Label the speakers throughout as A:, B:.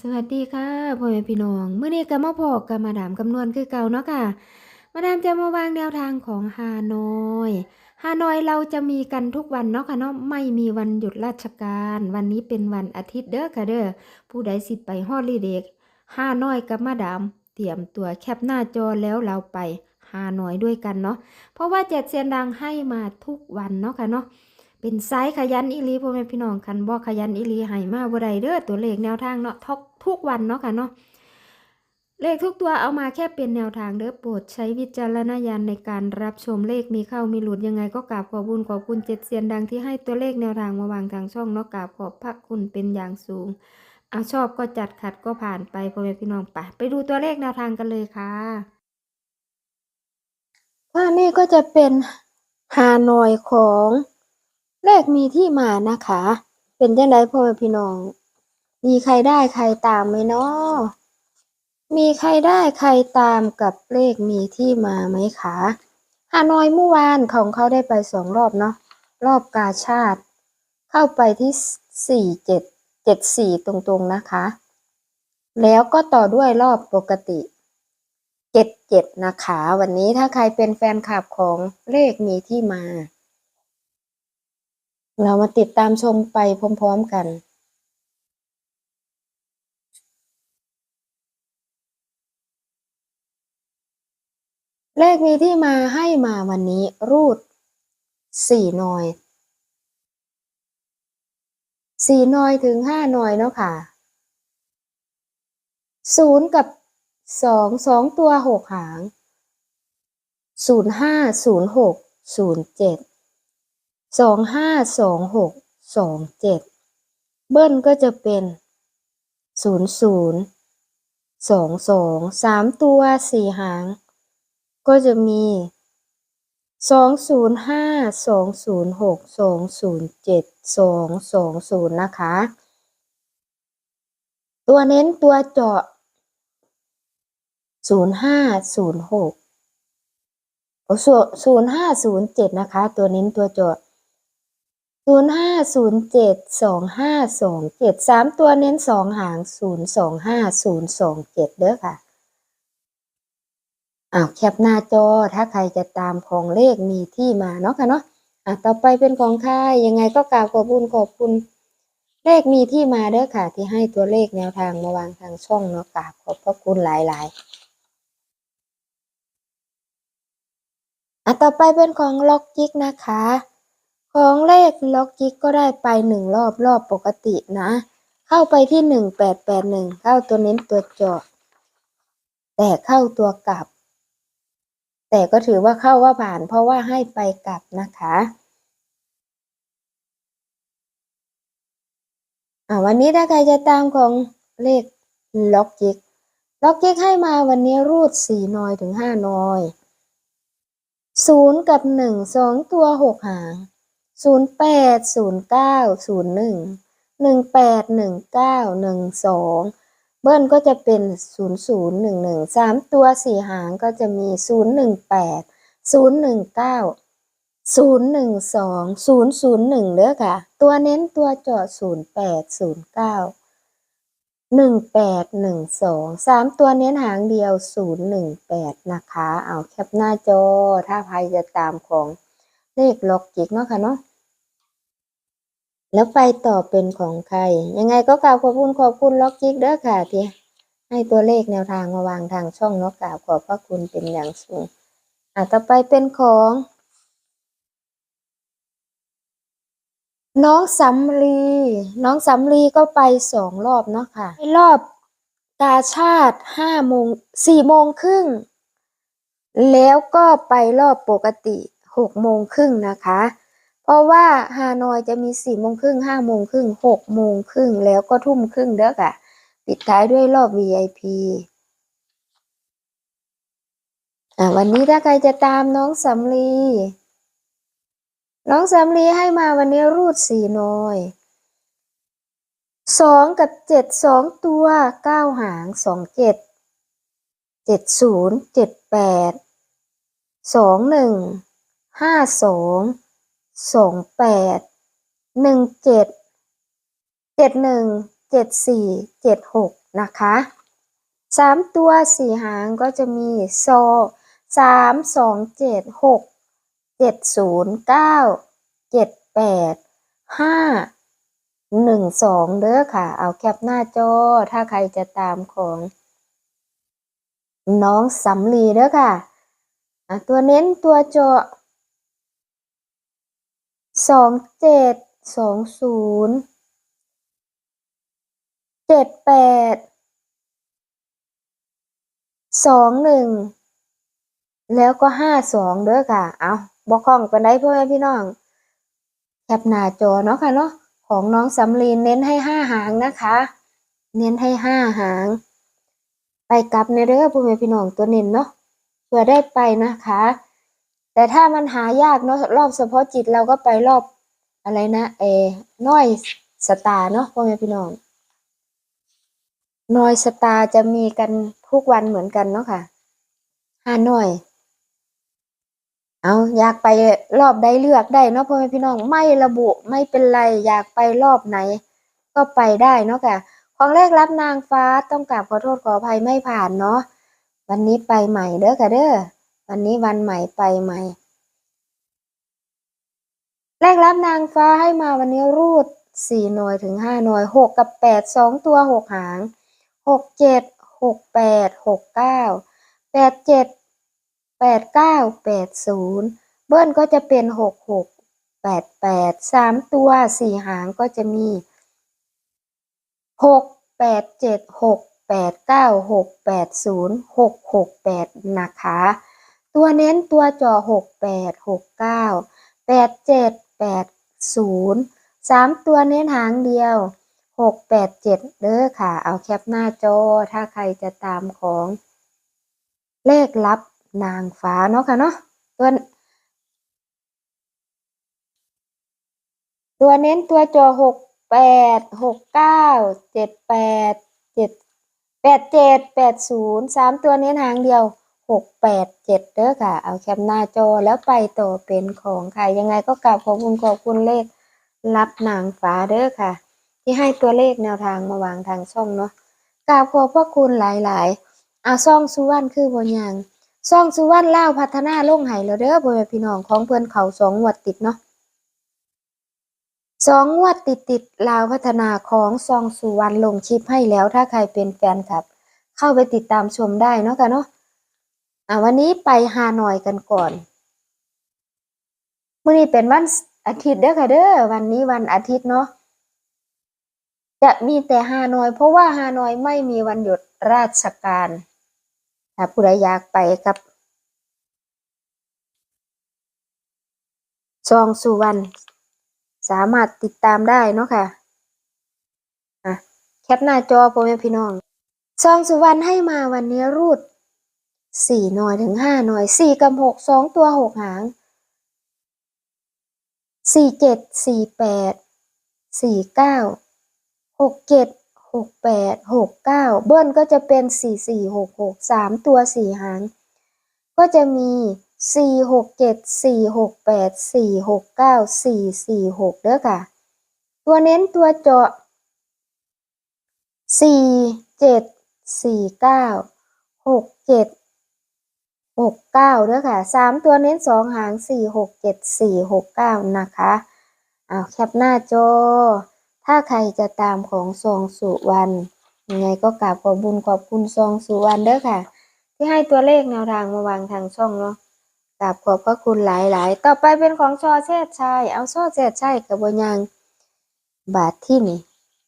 A: สวัสดีค่ะพ่อแม่พี่น้องเมื้อนี้ก็มาพบกับมาดามคำนวณคือเก่าเนาะค่ะ มาดามจะมาวางแนวทางของฮานอยฮานอยเราจะมีกันทุกวันเนาะค่ะเนาะไม่มีวันหยุดราชการ วันนี้เป็นวันอาทิตย์เด้อค่ะเด้อผู้ใดสิไปฮอลิเดย์ฮานอยกับมาดาม เตรียมตัวแคปหน้าจอแล้วเราไปฮานอยด้วยกันเนาะเพราะว่าเจ็ดเซียนดังให้มาทุกวันเนาะค่ะเนาะ เป็นไซส์ขยันอีลีพ่อแม่พี่น้องคันบ่ขยันอีลีให้มาบ่ได้เด้อตัวเลขแนวทางเนาะทุกทุกวันเนาะค่ะเนาะเลขทุกตัวเอามาแค่เป็นแนวทางเด้อโปรดใช้วิจารณญาณในการรับชมเลขมีเข้ามีหลุดยังไงก็กราบขอบคุญขอบคุณเจ็ดเซียนดังที่ให้ตัวเลขแนวทางมาวางทางช่องเนาะกราบขอบพระคุณเป็นอย่างสูงเอาชอบก็จัดขัดก็ผ่านไปพ่อแม่พี่น้องไปไปดูตัวเลขแนวทางกันเลยค่ะว่านี่ก็จะเป็นฮานอยของ เลขมีที่มานะคะ เป็นจังไดพ่อแม่พี่น้อง มีใครได้ใครตามไหมเนาะมีใครได้ใครตามกับเลขมีที่มาไหมคะฮานอยเมื่อวานของเขาได้ไปสองรอบเนาะรอบกาชาติ เข้าไปที่สี่เจ็ดเจ็ดสี่ตรงๆนะคะ แล้วก็ต่อด้วยรอบปกติเจ็ดเจ็ดนะคะ วันนี้ถ้าใครเป็นแฟนคลับของเลขมีที่มา เรามาติดตามชมไปพร้อมๆกันเลขมีที่มาให้มาวันนี้รูดสี่หน่อยสี่หน่อยถึงห้าหน่อยเนาะค่ะศูนย์กับสองสองตัวหกหางศูนย์ห้าศูนย์หกศูนย์เจ็ด สองห้าสองหกสองเจ็ดเบิ้ลก็จะเป็นศูนย์ศูนย์สองสองสามตัวสี่หาง ก็จะมีสองศูนย์ห้าสองศูนย์หกสองศูนย์เจ็ดสองสองศูนย์นะคะ ตัวเน้นตัวเจาะศูนย์ห้าศูนย์หกศูนย์ห้าศูนย์เจ็ดนะคะ ตัวเน้นตัวเจาะ ศูนย์ห้าศูนย์เจ็ดสองห้าสองเจ็ดสามตัวเน้นสองหางศูนย์สองห้าศูนย์สองเจ็ดเด้อค่ะอ้าวแคปหน้าจอถ้าใครจะตามของเลขมีที่มาเนาะค่ะเนาะอะต่อไปเป็นของใครยังไงก็กราบขอบคุณขอบคุณเลขมีที่มาเด้อค่ะ ที่ให้ตัวเลขแนวทางมาวางทางช่องเนาะกราบขอบพระคุณหลายๆอะต่อไปเป็นของล็อกจิกนะคะ ของเลขล็อกจิ๊กก็ได้ไปหนึ่งรอบรอบปกตินะ เข้าไปที่หนึ่งแปดแปดหนึ่งเข้าตัวเน้นตัวเจาะแต่เข้าตัวกลับ แต่ก็ถือว่าเข้าว่าผ่านเพราะว่าให้ไปกลับนะคะอ่าวันนี้ถ้าใครจะตามของเลขล็อกจิ๊กล็อกจิ๊กให้มาวันนี้รูดสี่นอยถึงห้านอยศูนย์กับหนึ่งสองตัวหกหาง ศูนย์แปดศูนย์เก้าศูนย์หนึ่งหนึ่งแปดหนึ่งเก้าหนึ่งสองเบิ้ลก็จะเป็นศูนย์ศูนย์หนึ่งหนึ่งสามตัวสี่หางก็จะมีศูนย์หนึ่งแปดศูนย์หนึ่งเก้าศูนย์หนึ่งสองศูนย์ศูนย์หนึ่งเด้อค่ะ ตัวเน้นตัวเจาะศูนย์แปดศูนย์เก้าหนึ่งแปดหนึ่งสองสามตัวเน้นหางเดียวศูนย์หนึ่งแปดนะคะ เอาแคปหน้าจอ ถ้าใครจะตามของ เลขล็อกจิกเนาะค่ะเนาะแล้วไปต่อเป็นของใคร ยังไงก็กล่าวขอบคุณขอบคุณล็อกจิกเด้อค่ะที่ให้ตัวเลขแนวทางมาวางทางช่องเนาะกล่าวขอบพระคุณเป็นอย่างสูงอะต่อไปเป็นของ น้องสำลีน้องสำลีก็ไปสองรอบเนาะค่ะรอบกาชาติห้าโมงสี่โมงครึ่งแล้วก็ไปรอบปกติ หกโมงครึ่งนะคะ เพราะว่าฮานอยจะมีสี่โมงครึ่งห้าโมงครึ่งหกโมงครึ่งแล้วก็ทุ่มครึ่งเด้อค่ะ ปิดท้ายด้วยรอบ VIP อะวันนี้ถ้าใครจะตามน้องสำลี น้องสำลีให้มาวันนี้รูดสี่น้อยสองกับเจ็ดสองตัวเก้าหางสองเจ็ดเจ็ดศูนย์เจ็ดแปดสองหนึ่ง ห้าสองสองแปดหนึ่งเจ็ดเจ็ดหนึ่งเจ็ดสี่เจ็ดหกนะคะสามตัวสี่หางก็จะมีโซสามสองเจ็ดหกเจ็ดศูนย์เก้าเจ็ดแปดห้าหนึ่งสองเด้อค่ะ เอาแคปหน้าจอ ถ้าใครจะตามของน้องสำลีเด้อค่ะ ตัวเน้นตัวเจาะ สองเจ็ดสองศูนย์เจ็ดแปดสองหนึ่งแล้วก็ห้าสองเด้อค่ะ เอาบอกของกันได้พ่อแม่พี่น้อง แคปหน้าจอเนาะค่ะเนาะของน้องสำลีเน้นให้ห้าหางนะคะ เน้นให้ห้าหาง ไปกลับในเด้อพ่อแม่พี่น้องตัวเน้นเนาะเพื่อได้ไปนะคะ แต่ถ้ามันหายากเนาะรอบเฉพาะจิตเราก็ไปรอบอะไรนะเอน้อยสตาเนาะพ่อแม่พี่น้องน้อยสตาจะมีกันทุกวันเหมือนกันเนาะค่ะห้าน้อย เอาอยากไปรอบใดเลือกได้เนาะพ่อแม่พี่น้องไม่ระบุไม่เป็นไรอยากไปรอบไหน ก็ไปได้เนาะค่ะของแรกรับนางฟ้าต้องกราบขอโทษขออภัยไม่ผ่านเนาะวันนี้ไปใหม่เด้อค่ะเด้อ วันนี้วันใหม่ไปใหม่แรกรับนางฟ้าให้มาวันนี้รูดสี่หน่วยถึงห้าหน่วยหกกับแปดสองตัวหกหางหกเจ็ดหกแปดหกเก้าแปดเจ็ดแปดเก้าแปดศูนย์เบิ้ลก็จะเป็นหกหกแปดแปดสามตัวสี่หางก็จะมีหกแปดเจ็ดหกแปดเก้าหกแปดศูนย์หกหกแปดนะคะ ตัวเน้นตัวจอหกแปดหกเก้าแปดเจ็ดแปดศูนย์สามตัวเน้นหางเดียวหกแปดเจ็ดเด้อค่ะ เอาแคปหน้าจอถ้าใครจะตามของ เลขลับนางฟ้าเนาะค่ะเนาะตัวตัวเน้นตัวจอหกแปดหกเก้าเจ็ดแปดเจ็ดแปดเจ็ดแปดศูนย์สามตัวเน้นหางเดียว หกแปดเจ็ดเด้อค่ะ เอาแคปหน้าจอแล้วไปต่อเป็นของใครยังไงก็กราบขอบคุณขอบคุณเลขรับนางฟ้าเด้อค่ะ ที่ให้ตัวเลขแนวทางมาวางทางช่องเนาะกราบขอบพระคุณหลายๆเอาซ่องสุวรรณคือบนยังซ่องสุวรรณเล่าพัฒนาลงไห้แล้วเด้อพ่อแม่พี่น้องของเพื่อนเขาสองงวดติดเนาะสองงวดติดติดลาวพัฒนาของซองสุวรรณลงคลิปให้แล้วถ้าใครเป็นแฟนคลับ เข้าไปติดตามชมได้เนาะค่ะเนาะ อะวันนี้ไปฮานอยกันก่อนมื้อนี้เป็นวันอาทิตย์เด้อค่ะเด้อวันนี้วันอาทิตย์เนาะจะมีแต่ฮานอย เพราะว่าฮานอยไม่มีวันหยุดราชการถ้าผู้ใดอยากไปกับซองสุวรรณสามารถติดตามได้เนาะค่ะอะแคปหน้าจอพ่อแม่พี่น้องซองสุวรรณให้มาวันนี้รูด สี่หน่อยถึงห้าหน่อยสี่กับหกสองตัวหกหางสี่เจ็ดสี่แปดสี่เก้าหกเจ็ดหกแปดหกเก้าเบิ้ลก็จะเป็นสี่สี่หกหกสามตัวสี่หาง ก็จะมีสี่หกเจ็ดสี่หกแปดสี่หกเก้าสี่สี่หกเด้อค่ะ ตัวเน้นตัวเจาะสี่เจ็ดสี่เก้าหกเจ็ด หกเก้าเด้อค่ะสามตัวเน้นสองหางสี่หกเจ็ดสี่หกเก้านะคะเอาแคปหน้าจอ ถ้าใครจะตามของซองสุวรรณยังไงก็กราบขอบบุญขอบคุณซองสุวรรณเด้อค่ะ ที่ให้ตัวเลขแนวทางมาวางทางช่องเนาะกราบขอบพระคุณหลายๆ ต่อไปเป็นของชอเชษชัยเอาชอเชษชัยกับบยังบาทที่นี่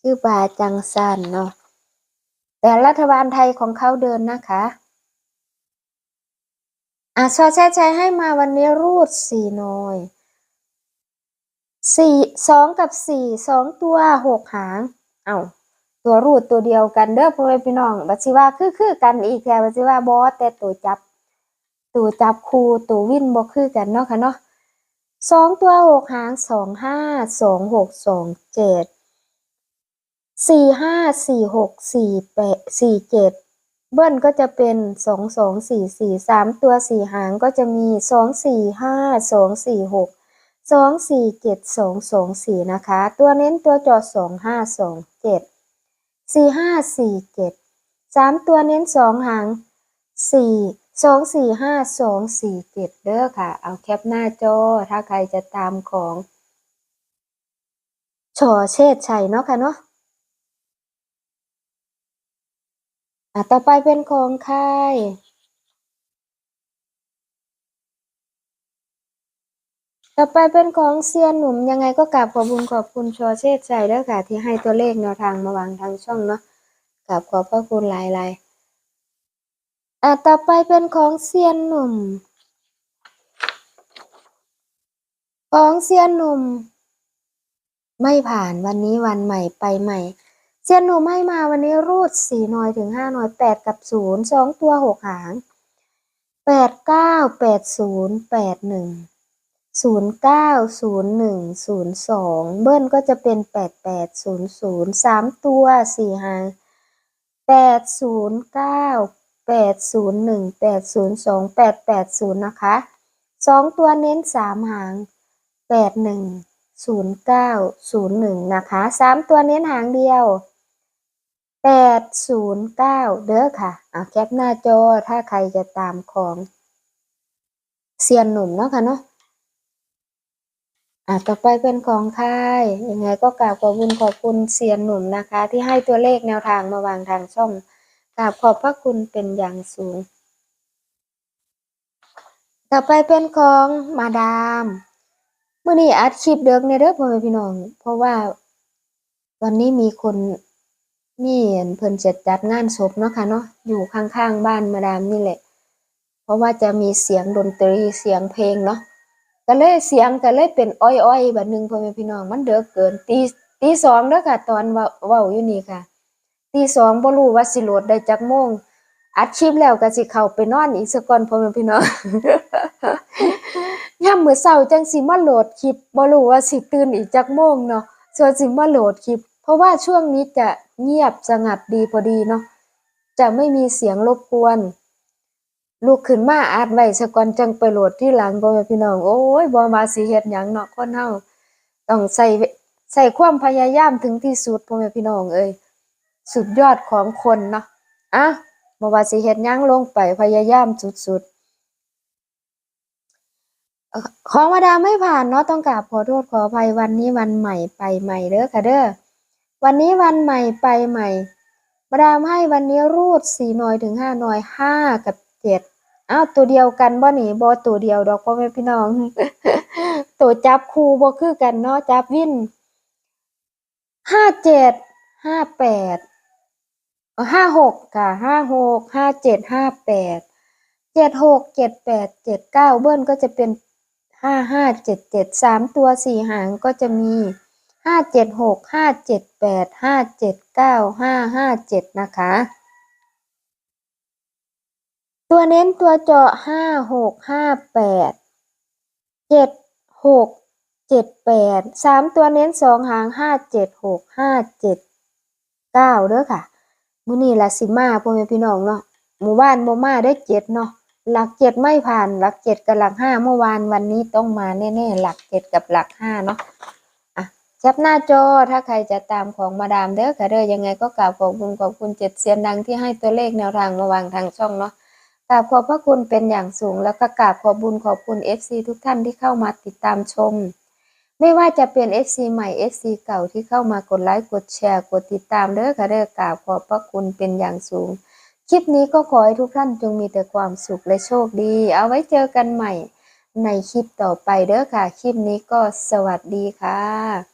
A: คือบาทจังสันเนาะแต่รัฐบาลไทยของเขาเดินนะคะ อะชอเชษชัยให้มาวันนี้รูดสี่หน่อยสี่สองกับสี่สองตัวหกหางเอาตัวรูดตัวเดียวกันเด้อพ่อแม่พี่น้องบัดสิว่าคือคือกันอีกแค่บัดสิว่าบอสแต่ตัวจับ ตัวจับคู่ตัววินบ่คือกันเนาะค่ะเนาะสองตัวหกหางสองห้าสองหกสองเจ็ดสี่ห้าสี่หกสี่แปดสี่เจ็ด เบิ้ลก็จะเป็นสองสองสี่สี่สามตัวสี่หางก็จะมีสองสี่ห้าสองสี่หกสองสี่เจ็ดสองสองสี่นะคะ ตัวเน้นตัวจอสองห้าสองเจ็ดสี่ห้าสี่เจ็ดสามตัวเน้นสองหางสี่สองสี่ห้าสองสี่เจ็ดเด้อค่ะ เอาแคปหน้าจอถ้าใครจะตามของชอเชษชัยเนาะค่ะเนาะ อะต่อไปเป็นของค่ายต่อไปเป็นของเซียนหนุ่มยังไงก็กราบขอบคุณขอบคุณชอเชษชัยเด้อค่ะที่ให้ตัวเลขแนวทางมาวางทางช่องเนาะกราบขอบพระคุณหลายๆอะต่อไปเป็นของเซียนหนุ่ม ของเซียนหนุ่ม ไม่ผ่านวันนี้วันใหม่ไปใหม่ เซียนหนุ่มให้มาวันนี้รูดสี่หน่อยถึงห้าหน่อยแปดกับศูนย์สองตัวหกหางแปดเก้าแปดศูนย์แปดหนึ่งศูนย์เก้าศูนย์หนึ่งศูนย์สองเบิ้ลก็จะเป็นแปดแปดศูนย์ศูนย์สามตัวสี่หางแปดศูนย์เก้าแปดศูนย์หนึ่งแปดศูนย์สองแปดแปดศูนย์นะคะสองตัวเน้นสามหางแปดหนึ่งศูนย์เก้าศูนย์หนึ่งนะคะสามตัวเน้นหางเดียว แปดศูนย์เก้าเด้อค่ะเอาแคปหน้าจอถ้าใครจะตามของเซียนหนุ่มเนาะค่ะเนาะอะต่อไปเป็นของค่ายยังไงก็กราบขอบคุณขอบคุณเซียนหนุ่มนะคะ ที่ให้ตัวเลขแนวทางมาวางทางช่องกราบขอบพระคุณเป็นอย่างสูง ต่อไปเป็นของมาดามเมื่อนี้อัดคลิปเดิกในเด้อพ่อแม่พี่น้อง เพราะว่าวันนี้มีคน มีเห็นเพิ่นจะจัดงานศพเนาะค่ะเนาะอยู่ข้างๆบ้านมาดามนี่แหละ เพราะว่าจะมีเสียงดนตรีเสียงเพลงเนาะก็เลยเสียงก็เลยเป็นอ้อยๆแบบนึงพ่อแม่พี่น้องมันเด้อเกินตีตีสองเด้อค่ะ ตอนว้าเว้าอยู่นี่ค่ะตีสองบ่รู้ว่าสิโหลดได้จักโมงอัดคลิปแล้วก็สิเข้าไปนอนอีกสักก่อนพ่อแม่พี่น้องย่ามมื้อเช้าจังสิมาโหลดคลิปบ่รู้ว่าสิตื่นอีกจักโมงเนาะส่วนสิมาโหลดคลิป เพราะว่าช่วงนี้จะเงียบสงัดดีพอดีเนาะจะไม่มีเสียงรบกวนลุกขึ้นมาอัดไว้ซะก่อนจังไปโหลดที่หลังพ่แม่พี่น้อง โอ้ยบ่มาสิเฮ็ดหยังเนาะคนเฮาต้องใส่ใส่ความพยายามถึงที่สุดพ่อแม่พี่น้องเอ้ยสุดยอดของคนเนาะอะบ่ว่าสิเฮ็ดหยังลงไปพยายามสุดๆเอ่อของมาดามไม่ผ่านเนาะต้องกราบขอโทษขออภัยวันนี้วันใหม่ไปใหม่เด้อค่ะเด้อ วันนี้วันใหม่ไปใหม่มาดามให้วันนี้รูดสี่หน่อยถึงห้าหน่อยห้ากับเจ็ดอ้าวตัวเดียวกันบ่หนีบ่ตัวเดียวดอกพ่อแม่พี่น้อง ตัวจับคู่บ่คือกันเนาะจับวินห้าเจ็ดห้าแปดห้าหกค่ะห้าหกห้าเจ็ดห้าแปดเจ็ดหกเจ็ดแปดเจ็ดเก้าเบิ้ลก็จะเป็นห้าห้าเจ็ดเจ็ดสามตัวสี่หางก็จะมี ห้าเจ็ดหกห้าเจ็ดแปดห้าเจ็ดเก้าห้าห้าเจ็ดนะคะ ตัวเน้นตัวเจาะห้าหกห้าแปดเจ็ดหกเจ็ดแปดสามตัวเน้นสองหางห้าเจ็ดหกห้าเจ็ดเก้าเด้อค่ะ มื้อนี้ละสิมาพ่อแม่พี่น้องเนาะหมู่บ้านบ่มาได้เจ็ดเนาะหลักเจ็ดไม่ผ่านหลักเจ็ดกับหลักห้าเมื่อวานวันนี้ต้องมาแน่ๆหลักเจ็ดกับหลักห้าเนาะอะ แคปหน้าจอถ้าใครจะตามของมาดามเด้อค่ะเด้อยังไงก็กราบขอบคุณขอบคุณเจ็ดเซียนดังที่ให้ตัวเลขแนวทางมาวางทางช่องเนาะกราบขอบพระคุณเป็นอย่างสูง แล้วก็กราบขอบบุญขอบคุณ FC ทุกท่านที่เข้ามาติดตามชม ไม่ว่าจะเป็น FC ใหม่ FC เก่าที่เข้ามากดไลค์กดแชร์กดติดตามเด้อค่ะเด้อกราบขอบพระคุณเป็นอย่างสูง คลิปนี้ก็ขอให้ทุกท่านจงมีแต่ความสุขและโชคดี เอาไว้เจอกันใหม่ในคลิปต่อไปเด้อค่ะ คลิปนี้ก็สวัสดีค่ะ